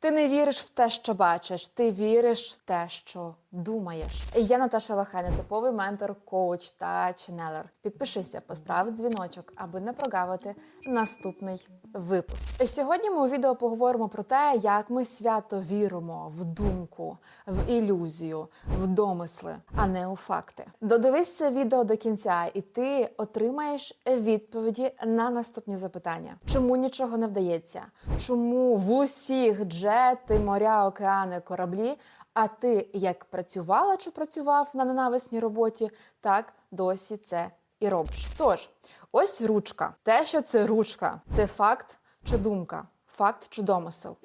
Ти не віриш в те, що бачиш, ти віриш в те, що думаєш. Я Наташа Лахеня, типовий ментор, коуч та ченелер. Підпишися, постав дзвіночок, аби не прогавити наступний випуск. Сьогодні ми у відео поговоримо про те, як ми свято віримо в думку, в ілюзію, в домисли, а не у факти. Додивись це відео до кінця, і ти отримаєш відповіді на наступні запитання: чому нічого не вдається? Чому в усіх джети, моря, океани, кораблі? А ти як працювала чи працював на ненависній роботі, так досі це і робиш. Тож, ось ручка. Те, що це ручка, це факт чи думка, факт чи домисел.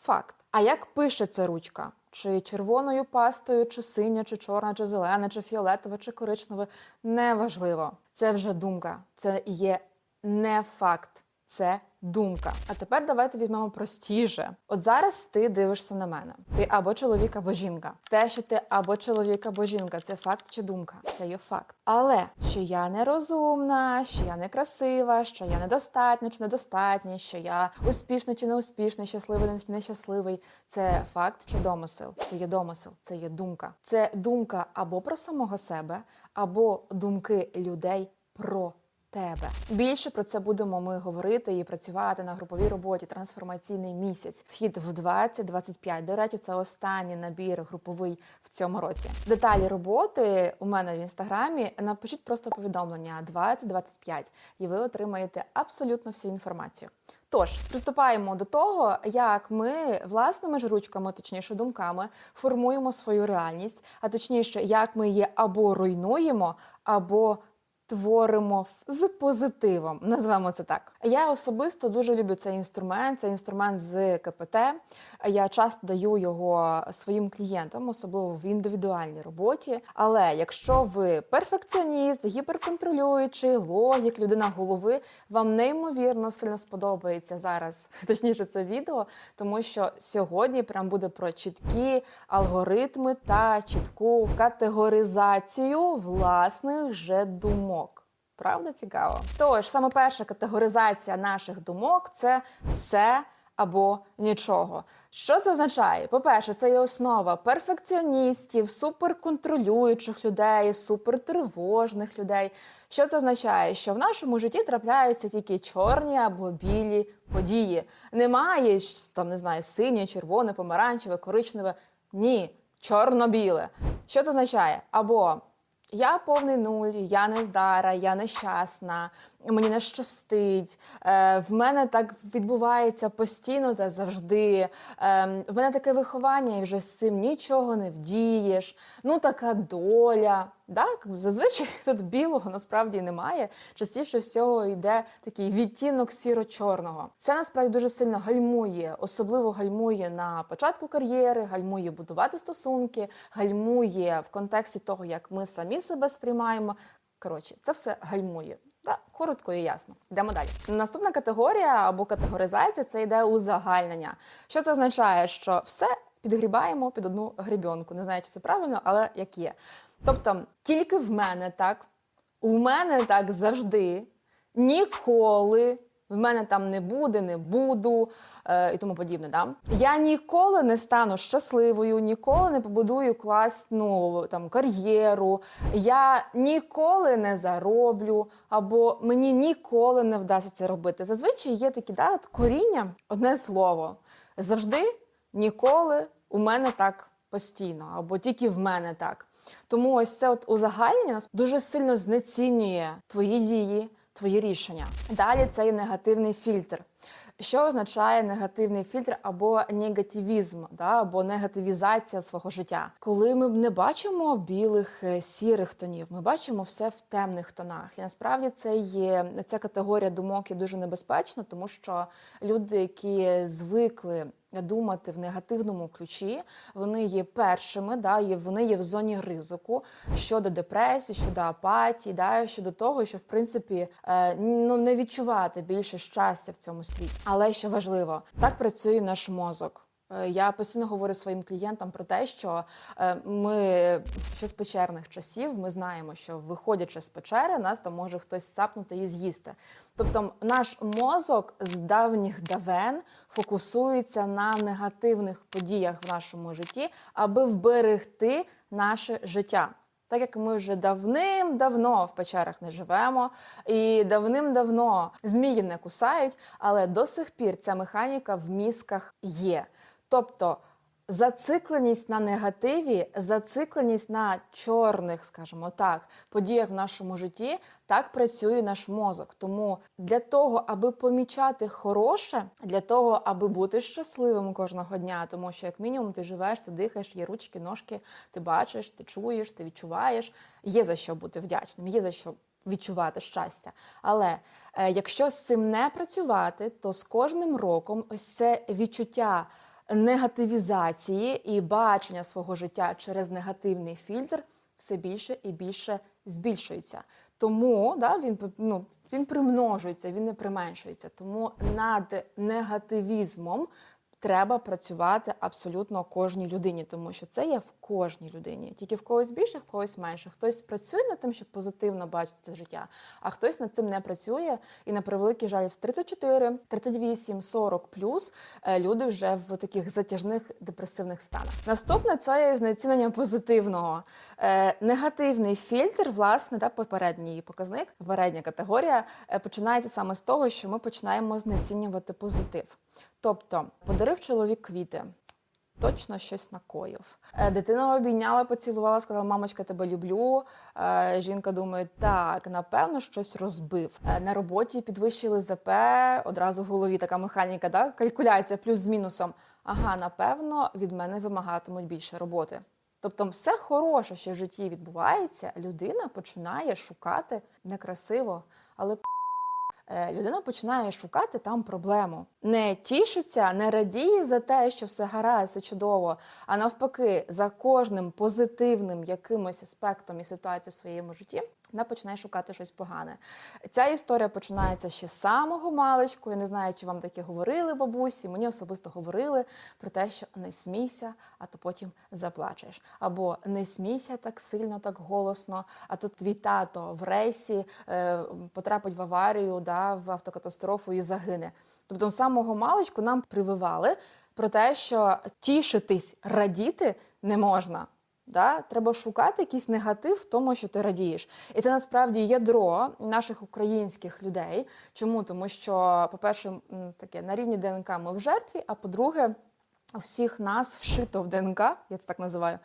Факт. А як пишеться ручка? Чи червоною пастою, чи синя, чи чорна, чи зелена, чи фіолетова, чи коричнева неважливо. Це вже думка. Це є не факт. Це думка. А тепер давайте візьмемо простіше. От зараз ти дивишся на мене. Ти або чоловік, або жінка. Те, що ти або чоловік, або жінка, це факт чи думка. Це є факт. Але що я нерозумна, що я некрасива, що я недостатня чи недостатня, що я успішний чи неуспішний, щасливий чи нещасливий. Це факт чи домисел. Це є домисел, це є думка. Це думка або про самого себе, або думки людей про тебе. Більше про це будемо ми говорити і працювати на груповій роботі трансформаційний місяць. Вхід в 2025. До речі, це останній набір груповий в цьому році. Деталі роботи у мене в інстаграмі. Напишіть просто повідомлення 2025 і ви отримаєте абсолютно всю інформацію. Тож приступаємо до того, як ми власними ж ручками, точніше думками, формуємо свою реальність, а точніше, як ми її або руйнуємо, або Творимо з позитивом, назвемо це так. Я особисто дуже люблю цей інструмент. Це інструмент з КПТ. Я часто даю його своїм клієнтам, особливо в індивідуальній роботі. Але якщо ви перфекціоніст, гіперконтролюючий, логік, людина голови, вам неймовірно сильно сподобається зараз, точніше, це відео, тому що сьогодні прям буде про чіткі алгоритми та чітку категоризацію власних же думок. Правда цікаво? Тож саме перша категоризація наших думок це все або нічого. Що це означає? По-перше, це є основа перфекціоністів, суперконтролюючих людей, супертривожних людей. Що це означає? Що в нашому житті трапляються тільки чорні або білі події. Немає там, не знаю, синє, червоне, помаранчеве, коричневе. Ні, чорно-біле. Що це означає? Або я повний нуль, я не здара, я нещасна, мені не щастить. Е, в мене так відбувається постійно та завжди. Е, в мене таке виховання, і вже з цим нічого не вдієш. Ну, така доля. Так, зазвичай тут білого насправді немає. Частіше всього йде такий відтінок сіро-чорного. Це насправді дуже сильно гальмує, особливо гальмує на початку кар'єри, гальмує будувати стосунки, гальмує в контексті того, як ми самі себе сприймаємо. Коротше, це все гальмує. Так, коротко і ясно. Йдемо далі. Наступна категорія або категоризація це йде узагальнення. Що це означає? Що все підгрібаємо під одну грібенку. Не знаю, чи це правильно, але як є. Тобто, тільки в мене так, у мене так завжди, ніколи. В мене там не буде, не буду е, і тому подібне. Да? Я ніколи не стану щасливою, ніколи не побудую класну там кар'єру, я ніколи не зароблю, або мені ніколи не вдасться це робити. Зазвичай є такі да, от коріння, одне слово. Завжди, ніколи у мене так постійно, або тільки в мене так. Тому ось це от узагальнення нас дуже сильно знецінює твої дії твої рішення. Далі це є негативний фільтр. Що означає негативний фільтр або негативізм, да, або негативізація свого життя? Коли ми не бачимо білих е, сірих тонів, ми бачимо все в темних тонах. І насправді це є ця категорія думок є дуже небезпечна, тому що люди, які звикли думати в негативному ключі, вони є першими, да, є, вони є в зоні ризику щодо депресії, щодо апатії, да, щодо того, що в принципі е, ну не відчувати більше щастя в цьому світі. Але що важливо, так працює наш мозок. Е, Я постійно говорю своїм клієнтам про те, що е, ми ще з печерних часів ми знаємо, що виходячи з печери, нас там може хтось цапнути і з'їсти. Тобто, наш мозок з давніх давен фокусується на негативних подіях в нашому житті, аби вберегти наше життя. Так як ми вже давним-давно в печерах не живемо, і давним-давно змії не кусають, але до сих пір ця механіка в мізках є. Тобто зацикленість на негативі, зацикленість на чорних, скажімо так, подіях в нашому житті, так працює наш мозок. Тому для того, аби помічати хороше, для того, аби бути щасливим кожного дня, тому що як мінімум ти живеш, ти дихаєш, є ручки, ножки, ти бачиш, ти чуєш, ти відчуваєш. Є за що бути вдячним, є за що відчувати щастя. Але е, якщо з цим не працювати, то з кожним роком ось це відчуття негативізації і бачення свого життя через негативний фільтр все більше і більше збільшується. Тому да, він ну, він примножується, він не применшується. Тому над негативізмом треба працювати абсолютно кожній людині, тому що це є в кожній людині. Тільки в когось більше, в когось менше. Хтось працює над тим, щоб позитивно бачити це життя, а хтось над цим не працює. І на превеликий жаль, в 34, 38, 40 плюс е, люди вже в таких затяжних депресивних станах. Наступне це є знецінення позитивного. Е, негативний фільтр, власне, та попередній показник, попередня категорія е, починається саме з того, що ми починаємо знецінювати позитив. Тобто, подарив чоловік квіти. Точно щось накоїв. Е, Дитина обійняла, поцілувала, сказала, мамочка, тебе люблю. Е, Жінка думає, так, напевно, щось розбив. Е, На роботі підвищили ЗП, одразу в голові така механіка, да? калькуляція плюс з мінусом. Ага, напевно, від мене вимагатимуть більше роботи. Тобто, все хороше, що в житті відбувається, людина починає шукати некрасиво, але людина починає шукати там проблему. Не тішиться, не радіє за те, що все гаразд, все чудово, а навпаки, за кожним позитивним якимось аспектом і ситуацією в своєму житті вона починає шукати щось погане. Ця історія починається ще з самого маличку. Я не знаю, чи вам таке говорили бабусі. Мені особисто говорили про те, що не смійся, а то потім заплачеш. Або не смійся так сильно, так голосно, а то твій тато в рейсі е, потрапить в аварію, да, в автокатастрофу і загине. Тобто, з самого маличку нам прививали про те, що тішитись, радіти не можна. Да? Треба шукати якийсь негатив в тому, що ти радієш. І це насправді ядро наших українських людей. Чому? Тому що, по-перше, таке на рівні ДНК ми в жертві, а по-друге, всіх нас вшито в ДНК, я це так називаю,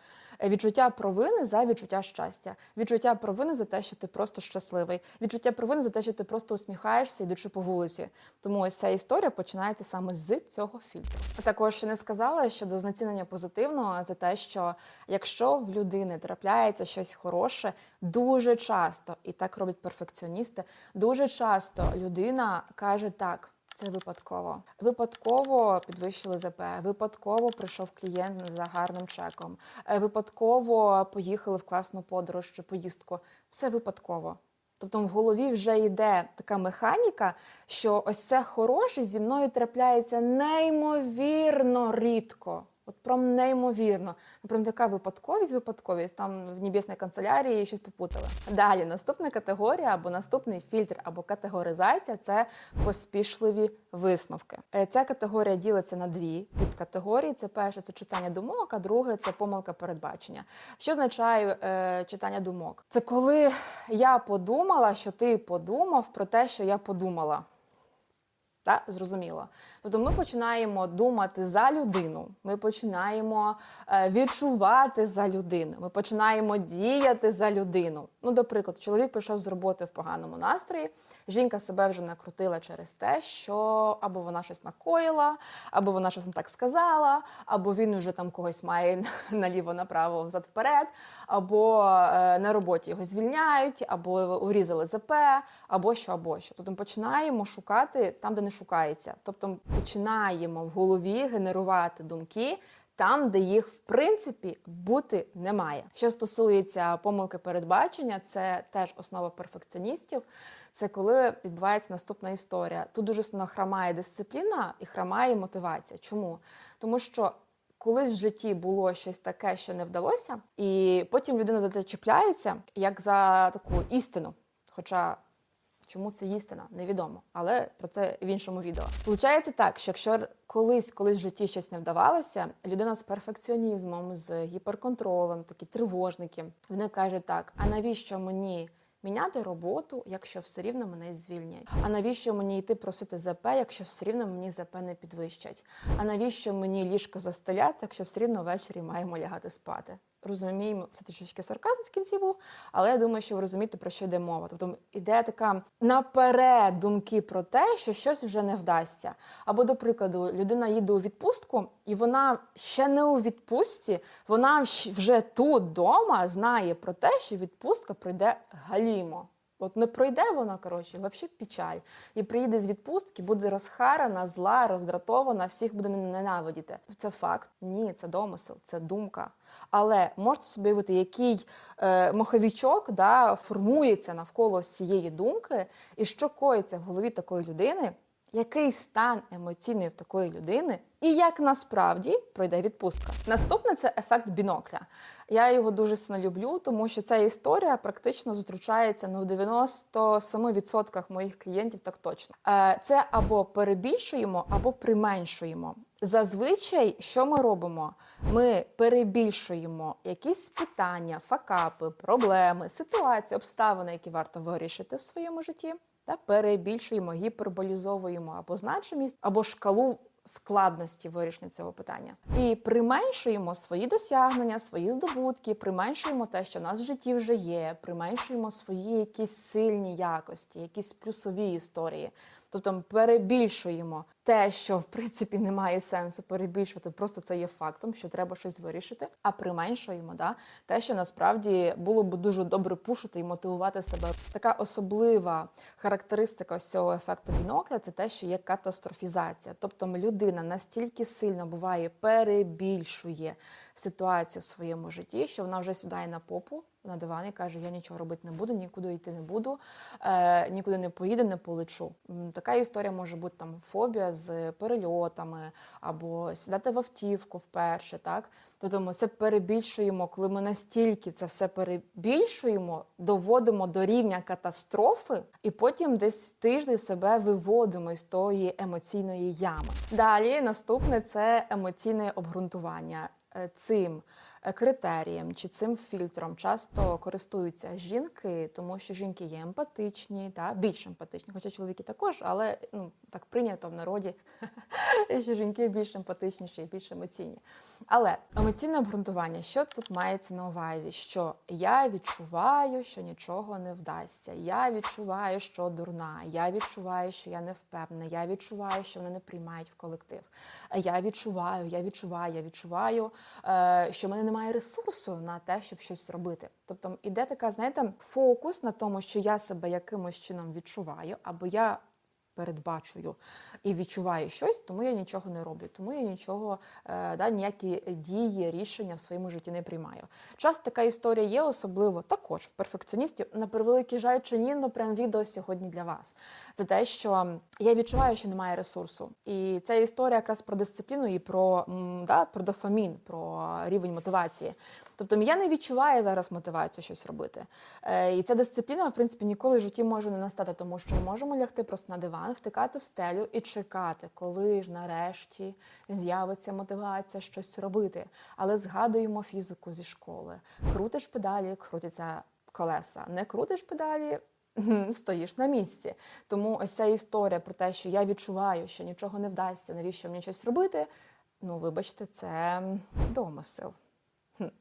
відчуття провини за відчуття щастя, відчуття провини за те, що ти просто щасливий, відчуття провини за те, що ти просто усміхаєшся, йдучи по вулиці. Тому ось ця історія починається саме з цього фільтру. Також не сказала щодо знецінення позитивного, це те, що якщо в людини трапляється щось хороше, дуже часто, і так роблять перфекціоністи, дуже часто людина каже так. Це випадково. Випадково підвищили ЗП, випадково прийшов клієнт за гарним чеком, е, випадково поїхали в класну подорож чи поїздку. Все випадково. Тобто в голові вже йде така механіка, що ось це хороше зі мною трапляється неймовірно рідко. От прям неймовірно. Прям така випадковість, випадковість. Там в небесній канцелярії щось попутали. Далі наступна категорія або наступний фільтр, або категоризація це поспішливі висновки. Е, Ця категорія ділиться на дві підкатегорії. Це перше це читання думок, а друге це помилка передбачення. Що означає е, читання думок? Це коли я подумала, що ти подумав про те, що я подумала. Так, зрозуміло. Тобто ми починаємо думати за людину, ми починаємо е, відчувати за людину, ми починаємо діяти за людину. Ну, до прикладу, чоловік прийшов з роботи в поганому настрої, жінка себе вже накрутила через те, що або вона щось накоїла, або вона щось не так сказала, або він вже там когось має наліво-направо, взад-вперед, або е, на роботі його звільняють, або урізали ЗП, або що, або що. Тобто починаємо шукати там, де не шукається. Тобто починаємо в голові генерувати думки. Там, де їх в принципі бути немає. Що стосується помилки передбачення, це теж основа перфекціоністів, Це коли відбувається наступна історія. Тут дуже сильно храмає дисципліна і храмає мотивація. Чому? Тому що колись в житті було щось таке, що не вдалося, і потім людина за це чіпляється як за таку істину. Хоча чому це істина, невідомо, але про це в іншому відео. Получається так, що якщо колись, колись в житті щось не вдавалося, людина з перфекціонізмом, з гіперконтролем, такі тривожники, вони кажуть так: а навіщо мені? Міняти роботу, якщо все рівно мене звільнять. А навіщо мені йти просити ЗП, якщо все рівно мені ЗП не підвищать? А навіщо мені ліжко застеляти, якщо все рівно ввечері маємо лягати спати? Розуміємо, це трішечки сарказм в кінці був, але я думаю, що ви розумієте, про що йде мова. Тобто іде така наперед думки про те, що щось вже не вдасться. Або, до прикладу, людина їде у відпустку, і вона ще не у відпустці, вона вже тут вдома знає про те, що відпустка прийде галімо. От не пройде вона, коротше, взагалі печаль. І приїде з відпустки, буде розхарана, зла, роздратована, всіх буде ненавидіти. Це факт? Ні, це домисел, це думка. Але можете собі уявити, який е, моховічок да, формується навколо цієї думки, і що коїться в голові такої людини, який стан емоційний в такої людини, і як насправді пройде відпустка. Наступне це ефект бінокля. Я його дуже сильно люблю, тому що ця історія практично зустрічається ну, в 97% моїх клієнтів, так точно. Е, Це або перебільшуємо, або применшуємо. Зазвичай, що ми робимо? Ми перебільшуємо якісь питання, факапи, проблеми, ситуації, обставини, які варто вирішити в своєму житті, та перебільшуємо, гіперболізовуємо або значимість, або шкалу складності вирішення цього питання. І применшуємо свої досягнення, свої здобутки, применшуємо те, що в нас в житті вже є, применшуємо свої якісь сильні якості, якісь плюсові історії. Тобто перебільшуємо те, що в принципі немає сенсу перебільшувати, просто це є фактом, що треба щось вирішити, а применшуємо да, те, що насправді було б дуже добре пушити і мотивувати себе. Така особлива характеристика ось цього ефекту бінокля це те, що є катастрофізація. Тобто людина настільки сильно буває перебільшує ситуацію в своєму житті, що вона вже сідає на попу на диван і каже: Я нічого робити не буду, нікуди йти не буду, е, нікуди не поїду, не полечу. Така історія може бути там фобія з перельотами або сідати в автівку вперше. Так тобто ми все перебільшуємо, коли ми настільки це все перебільшуємо, доводимо до рівня катастрофи, і потім десь тиждень себе виводимо із тої емоційної ями. Далі наступне це емоційне обґрунтування. Е, Цим критерієм чи цим фільтром часто користуються жінки, тому що жінки є емпатичні, та більш емпатичні, хоча чоловіки також, але ну так прийнято в народі, що жінки більш емпатичніші і більш емоційні. Але емоційне обґрунтування, що тут мається на увазі? Що я відчуваю, що нічого не вдасться. Я відчуваю, що дурна. Я відчуваю, що я не впевнена. Я відчуваю, що вони не приймають в колектив. Я відчуваю, я відчуваю, я відчуваю, е, що мене немає ресурсу на те, щоб щось робити. Тобто іде така, знаєте, фокус на тому, що я себе якимось чином відчуваю, або я передбачую і відчуваю щось, тому я нічого не роблю, тому я нічого, е, да, ніякі дії, рішення в своєму житті не приймаю. Часто така історія є, особливо також в перфекціоністів. На превеликий жаль чи ні, ну прям відео сьогодні для вас. Це те, що я відчуваю, що немає ресурсу. І ця історія якраз про дисципліну і про, да, про дофамін, про рівень мотивації. Тобто я не відчуваю зараз мотивацію щось робити. Е, і ця дисципліна, в принципі, ніколи в житті може не настати, тому що ми можемо лягти просто на диван, втикати в стелю і чекати, коли ж нарешті з'явиться мотивація щось робити. Але згадуємо фізику зі школи. Крутиш педалі, крутяться колеса. Не крутиш педалі. Стоїш на місці. Тому ось ця історія про те, що я відчуваю, що нічого не вдасться, навіщо мені щось робити. Ну, вибачте, це домисел.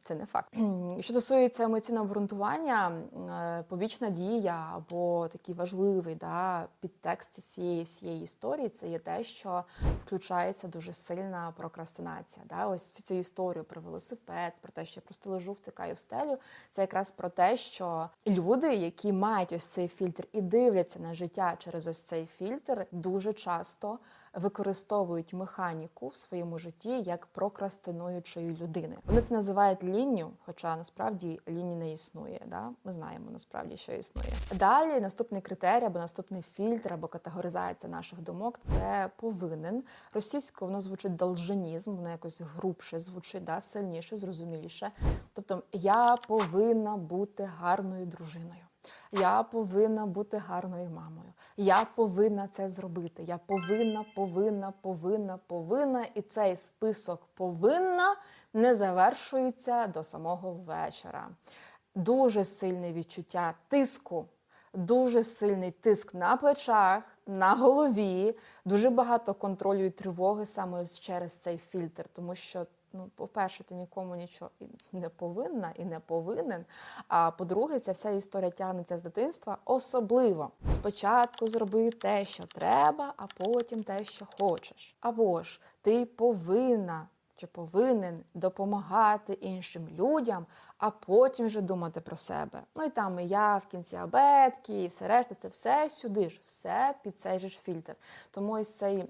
Це не факт. Що стосується емоційного обґрунтування, е, побічна дія або такий важливий да, підтекст цієї всієї історії це є те, що включається дуже сильна прокрастинація. Да? Ось цю, цю історію про велосипед, про те, що я просто лежу, втикаю в стелю. Це якраз про те, що люди, які мають ось цей фільтр і дивляться на життя через ось цей фільтр, дуже часто використовують механіку в своєму житті як прокрастинуючої людини. Вони це називають лінню, хоча насправді лінії не існує. Да? Ми знаємо насправді, що існує. Далі наступний критерій або наступний фільтр або категоризація наших думок це повинен. Російською воно звучить долженізм, воно якось грубше звучить, да? сильніше, зрозуміліше. Тобто я повинна бути гарною дружиною. Я повинна бути гарною мамою. Я повинна це зробити. Я повинна, повинна, повинна, повинна. І цей список повинна не завершується до самого вечора. Дуже сильне відчуття тиску, дуже сильний тиск на плечах, на голові, дуже багато контролю і тривоги саме через цей фільтр, тому що. Ну, по-перше, ти нікому нічого не повинна і не повинен. А по-друге, ця вся історія тягнеться з дитинства. Особливо спочатку зроби те, що треба, а потім те, що хочеш. Або ж ти повинна чи повинен допомагати іншим людям, а потім вже думати про себе. Ну і там і я в кінці абетки, і все решта, це все сюди ж, все під цей же ж фільтр. Тому ось цей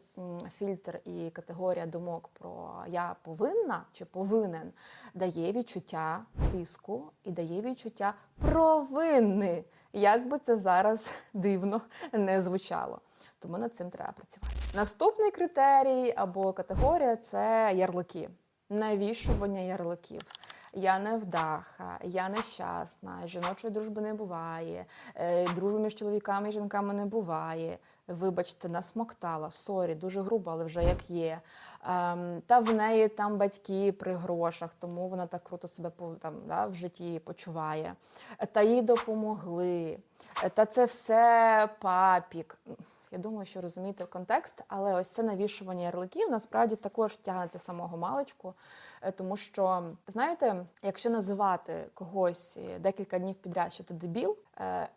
фільтр і категорія думок про я повинна чи повинен дає відчуття тиску і дає відчуття провини. Як би це зараз дивно не звучало. Тому над цим треба працювати. Наступний критерій або категорія це ярлики, навішування ярликів. Я невдаха, я нещасна, жіночої дружби не буває, е, дружби між чоловіками і жінками не буває. Вибачте, насмоктала, сорі, дуже грубо, але вже як є. Ем, та в неї там батьки при грошах, тому вона так круто себе там, да, в житті почуває. Та їй допомогли. Та це все папік. Я думаю, що розумієте контекст, але ось це навішування ярликів насправді також тягнеться самого маличку, Е, тому що знаєте, якщо називати когось е, декілька днів підряд, що ти дебіл,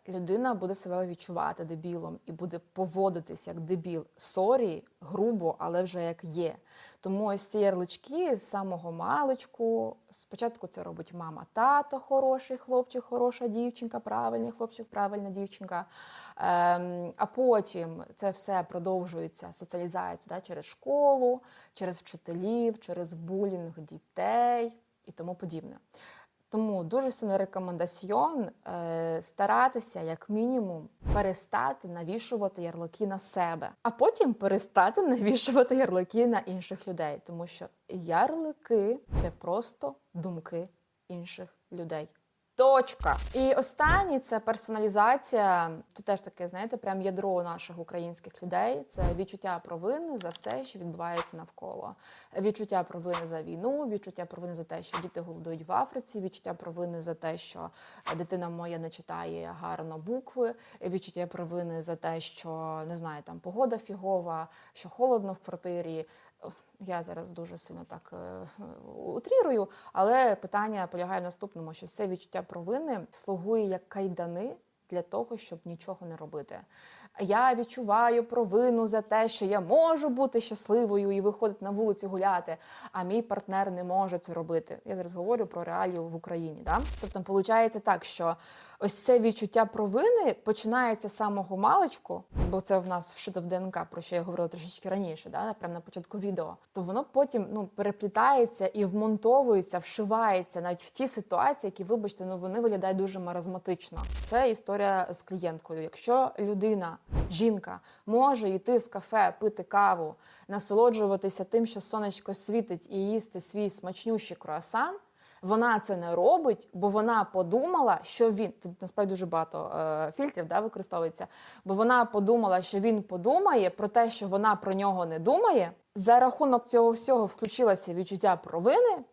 людина буде себе відчувати дебілом і буде поводитись як дебіл. Сорі, грубо, але вже як є. Тому ось ці ярлички з самого маличку. Спочатку це робить мама, тато, хороший хлопчик, хороша дівчинка, правильний хлопчик, правильна дівчинка. Ем, а потім це все продовжується соціалізацію да, через школу, через вчителів, через булінг дітей і тому подібне. Тому дуже сильно рекомендаціон е, старатися, як мінімум, перестати навішувати ярлики на себе, а потім перестати навішувати ярлики на інших людей, тому що ярлики це просто думки інших людей. Точка. І останнє це персоналізація. Це теж таке, знаєте, прям ядро наших українських людей. Це відчуття провини за все, що відбувається навколо. Відчуття провини за війну, відчуття провини за те, що діти голодують в Африці, відчуття провини за те, що дитина моя не читає гарно букви, відчуття провини за те, що не знаю, там погода фігова, що холодно в квартирі. Я зараз дуже сильно так е, утрірую, але питання полягає в наступному: що це відчуття провини слугує як кайдани для того, щоб нічого не робити. Я відчуваю провину за те, що я можу бути щасливою і виходити на вулицю гуляти, а мій партнер не може це робити. Я зараз говорю про реалію в Україні. Да? Тобто, виходить так, що ось це відчуття провини починається з самого маличку, бо це в нас вшито в ДНК, про що я говорила трішечки раніше, да? прямо на початку відео. То воно потім ну переплітається і вмонтовується, вшивається навіть в ті ситуації, які, вибачте, ну вони виглядають дуже маразматично. Це історія з клієнткою. Якщо людина, жінка, може йти в кафе, пити каву, насолоджуватися тим, що сонечко світить, і їсти свій смачнющий круасан. Вона це не робить, бо вона подумала, що він тут насправді дуже багато е, фільтрів да, використовується. Бо вона подумала, що він подумає про те, що вона про нього не думає. За рахунок цього всього включилося відчуття провини,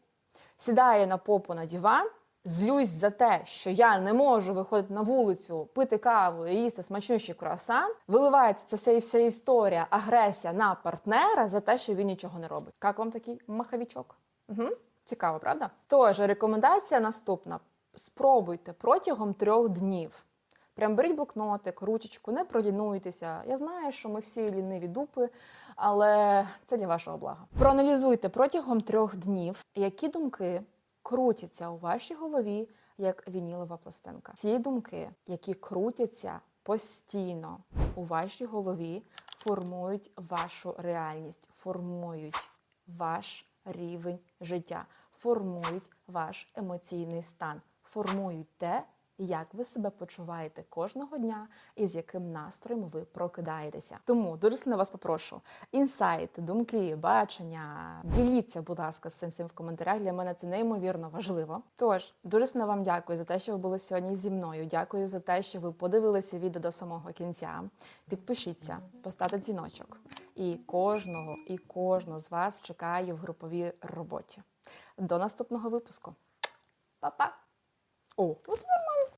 сідає на попу на диван, злюсь за те, що я не можу виходити на вулицю, пити каву і їсти смачнющий круасан. Виливається ця вся, вся історія, агресія на партнера за те, що він нічого не робить. Як вам такий маховічок? Угу. Цікаво, правда? Тож, рекомендація наступна: спробуйте протягом трьох днів. Прям беріть блокнотик, ручечку, не пролінуйтеся. Я знаю, що ми всі ліниві дупи, але це для вашого блага. Проаналізуйте протягом трьох днів, які думки крутяться у вашій голові як вінілова пластинка. Ці думки, які крутяться постійно у вашій голові, формують вашу реальність, формують ваш рівень життя, формують ваш емоційний стан, формують те, як ви себе почуваєте кожного дня і з яким настроєм ви прокидаєтеся. Тому дуже сильно вас попрошу інсайти, думки, бачення. Діліться, будь ласка, з цим всім в коментарях. Для мене це неймовірно важливо. Тож дуже сильно вам дякую за те, що ви були сьогодні зі мною. Дякую за те, що ви подивилися відео до самого кінця. Підпишіться, поставте дзвіночок. І кожного, і кожного з вас чекаю в груповій роботі. До наступного випуску. Па-па! O. To co mam